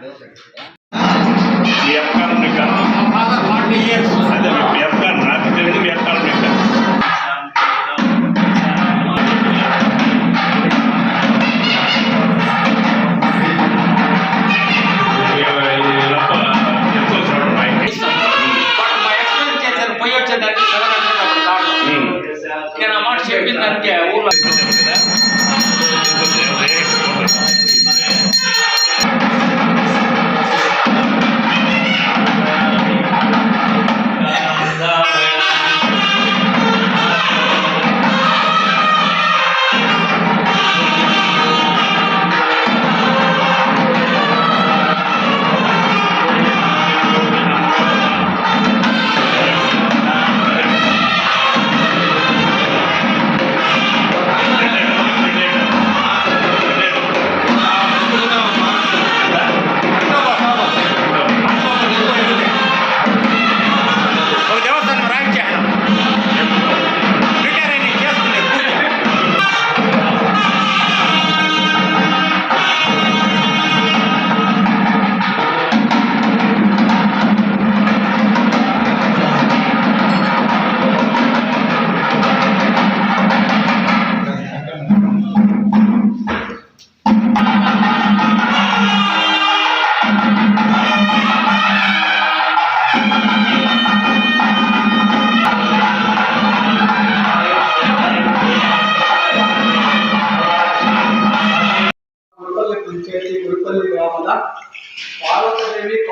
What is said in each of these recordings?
మీ అక్కలు మీకు అదే మీ అక్కలు నాకు తెలియదు మీ అక్కలు మీకు చెప్పిందంటే ఊళ్ళో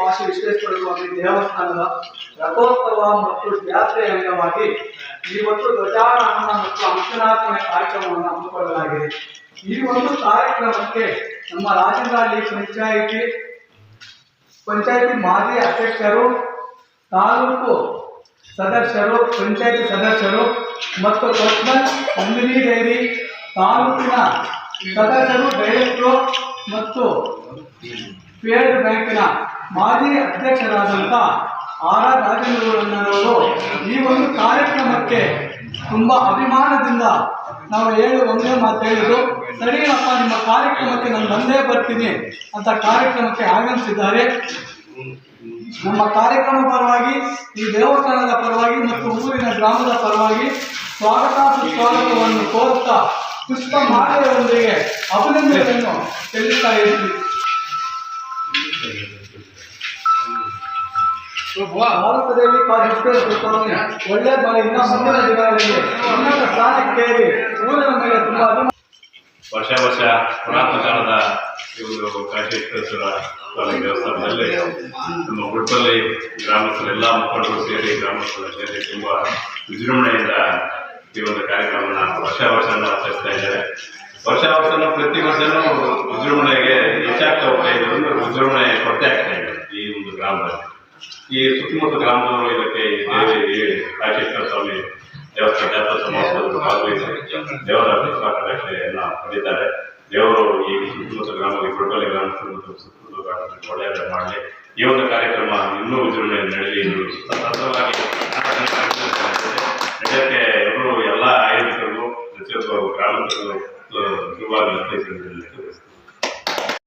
ಕಾಶಿ ವಿಶ್ವೇಶ್ವರ ಸ್ವಾಮಿ ದೇವಸ್ಥಾನದ ರಥೋತ್ಸವ ಮತ್ತು ಜಾತ್ರೆಯ ಅಂಗವಾಗಿ ಇವತ್ತು ಧ್ವಜಾರೋಹಣ ಮತ್ತು ಅಂಕನಾಥನ ಕಾರ್ಯಕ್ರಮವನ್ನು ಹಮ್ಮಿಕೊಳ್ಳಲಾಗಿದೆ. ಈ ಒಂದು ಕಾರ್ಯಕ್ರಮಕ್ಕೆ ನಮ್ಮ ರಾಜನಹಳ್ಳಿ ಪಂಚಾಯಿತಿ ಪಂಚಾಯಿತಿ ಮಾಜಿ ಅಧ್ಯಕ್ಷರು, ತಾಲೂಕು ಸದಸ್ಯರು, ಪಂಚಾಯಿತಿ ಸದಸ್ಯರು ಮತ್ತು ಪರ್ಸನಲ್ ನಂದಿನಿ ಡೈರಿ ತಾಲೂಕಿನ ಸದಸ್ಯರು, ಡೈರೆಕ್ಟರು ಮತ್ತು ಫೇಡ್ ಬ್ಯಾಂಕಿನ ಮಾಜಿ ಅಧ್ಯಕ್ಷರಾದಂಥ ಆರ್ ಆರ್ ಈ ಒಂದು ಕಾರ್ಯಕ್ರಮಕ್ಕೆ ತುಂಬ ಅಭಿಮಾನದಿಂದ ನಾವು ಹೇಳಿ ಒಂದೇ ಮಾತು ಹೇಳಿದ್ರು ಸರಿಯಪ್ಪ ನಿಮ್ಮ ಕಾರ್ಯಕ್ರಮಕ್ಕೆ ನಾನು ಬಂದೇ ಬರ್ತೀನಿ ಅಂತ ಕಾರ್ಯಕ್ರಮಕ್ಕೆ ಆಗಮಿಸಿದ್ದಾರೆ. ನಮ್ಮ ಕಾರ್ಯಕ್ರಮ ಪರವಾಗಿ, ಈ ದೇವಸ್ಥಾನದ ಪರವಾಗಿ ಮತ್ತು ಊರಿನ ಗ್ರಾಮದ ಪರವಾಗಿ ಸ್ವಾಗತ ಸುಸ್ವಾಗತವನ್ನು ಕೋರುತ್ತಾ ಪುಷ್ಪ ಮಾಲೆಯೊಂದಿಗೆ ಅಭಿನಂದನೆಯನ್ನು ತಿಳಿಸ್ತಾ ಇದ್ದೀವಿ ಭಾರತದೇವಿ ಒಳ್ಳೆ ಬಾಳಿ ಇನ್ನ ಮುಂದಿನ ದಿನಗಳಲ್ಲಿ ಉನ್ನತ ಸ್ಥಾನಕ್ಕೇರಿ ಊರಿನ ಮೇಲೆ ತುಂಬಾ ವರ್ಷ ವರ್ಷ ಪುರಾತನ ಕಾಲದ ಈ ಒಂದು ಕಾಶೇಶ್ವರ ಸ್ವಾಮಿ ದೇವಸ್ಥಾನದಲ್ಲಿ ನಮ್ಮ ಗುಡ್ಪಲ್ಲಿ ಗ್ರಾಮಸ್ಥರೆಲ್ಲ ಮುಖಂಡರು ಸೇರಿ ಗ್ರಾಮಸ್ಥರು ಸೇರಿ ತುಂಬ ವಿಜೃಂಭಣೆಯಿಂದ ಈ ಒಂದು ಕಾರ್ಯಕ್ರಮನ ವರ್ಷ ವರ್ಷ ಆಚರಿಸ್ತಾ ಇದ್ದಾರೆ. ವರ್ಷ ವರ್ಷನೂ ಪ್ರತಿ ವರ್ಷನೂ ವಿಜೃಂಭಣೆಗೆ ಹೆಚ್ಚಾಗ್ತಾ ಹೋಗ್ತಾ ಒಂದು ವಿಜೃಂಭಣೆ ಕೊರತೆ ಆಗ್ತಾ ಇದೆ ಈ ಒಂದು ಗ್ರಾಮದಲ್ಲಿ. ಈ ಸುತ್ತಮುತ್ತ ಗ್ರಾಮದವರು ಇದಕ್ಕೆ ಕಾಶೇಶ್ವರ ಸ್ವಾಮಿ ದೇವಸ್ಥಾನ ದೇವರ ಎಲ್ಲ ಪಡಿತಾರೆ ದೇವರು ಈ ಸುತ್ತಮುತ್ತ ಗ್ರಾಮದಲ್ಲಿ ಗುಡ್ಡಲ್ಲಿ ಗ್ರಾಮ ಮತ್ತು ಸುತ್ತಮುತ್ತ ಗ್ರಾಮದಲ್ಲಿ ಒಳ್ಳೆಯದ ಮಾಡಲಿ. ಈ ಒಂದು ಕಾರ್ಯಕ್ರಮ ಇನ್ನೂ ವಿಜೃಂಭಣೆ ನಡೆಯಲಿ ಸತತವಾಗಿ ನಡೆಯೋಕ್ಕೆ ಎಲ್ಲರೂ ಎಲ್ಲ ಆಯೋಜಕರಿಗೂ ಪ್ರತಿಯೊಬ್ಬ ಗ್ರಾಮಸ್ಥರು ಅರ್ಪಿಸಿದ್ದೇನೆ